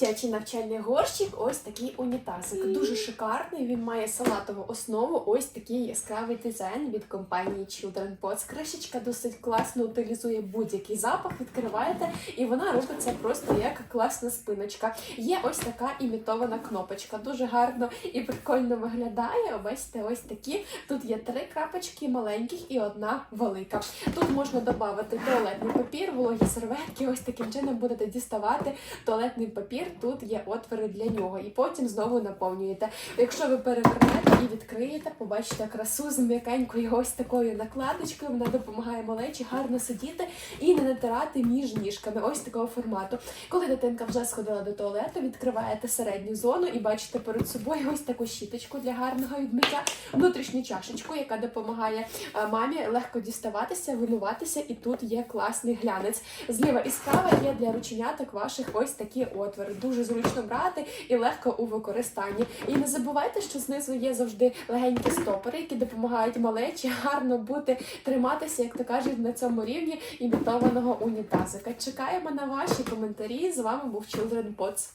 Дитячий навчальний горщик, ось такий унітазик. Дуже шикарний. Він має салатову основу. Ось такий яскравий дизайн від компанії Children Pots. Кришечка досить класно утилізує будь-який запах. Відкриваєте, і вона робиться просто як класна спиночка. Є ось така імітована кнопочка. Дуже гарно і прикольно виглядає. Бачите, ось такі. Тут є три крапочки маленьких і одна велика. Тут можна додати туалетний папір, вологі серветки. Ось таким чином будете діставати туалетний папір. Тут є отвори для нього, і потім знову наповнюєте. Якщо ви перевернете і відкриєте, побачите красу з м'якенькою ось такою накладочкою. Вона допомагає малечі гарно сидіти і не натирати між ніжками. Ось такого формату. Коли дитинка вже сходила до туалету, відкриваєте середню зону і бачите перед собою ось таку щіточку для гарного відмиття, внутрішню чашечку, яка допомагає е, мамі легко діставатися, вимиватися, і тут є класний глянець. Зліва і справа є для рученяток ваших ось такі отвори. Дуже зручно брати і легко у використанні. І не забувайте, що знизу є завжди легенькі стопори, які допомагають малечі гарно бути триматися, як то кажуть, на цьому рівні імітованого унітазика. Чекаємо на ваші коментарі. З вами був Children Pots.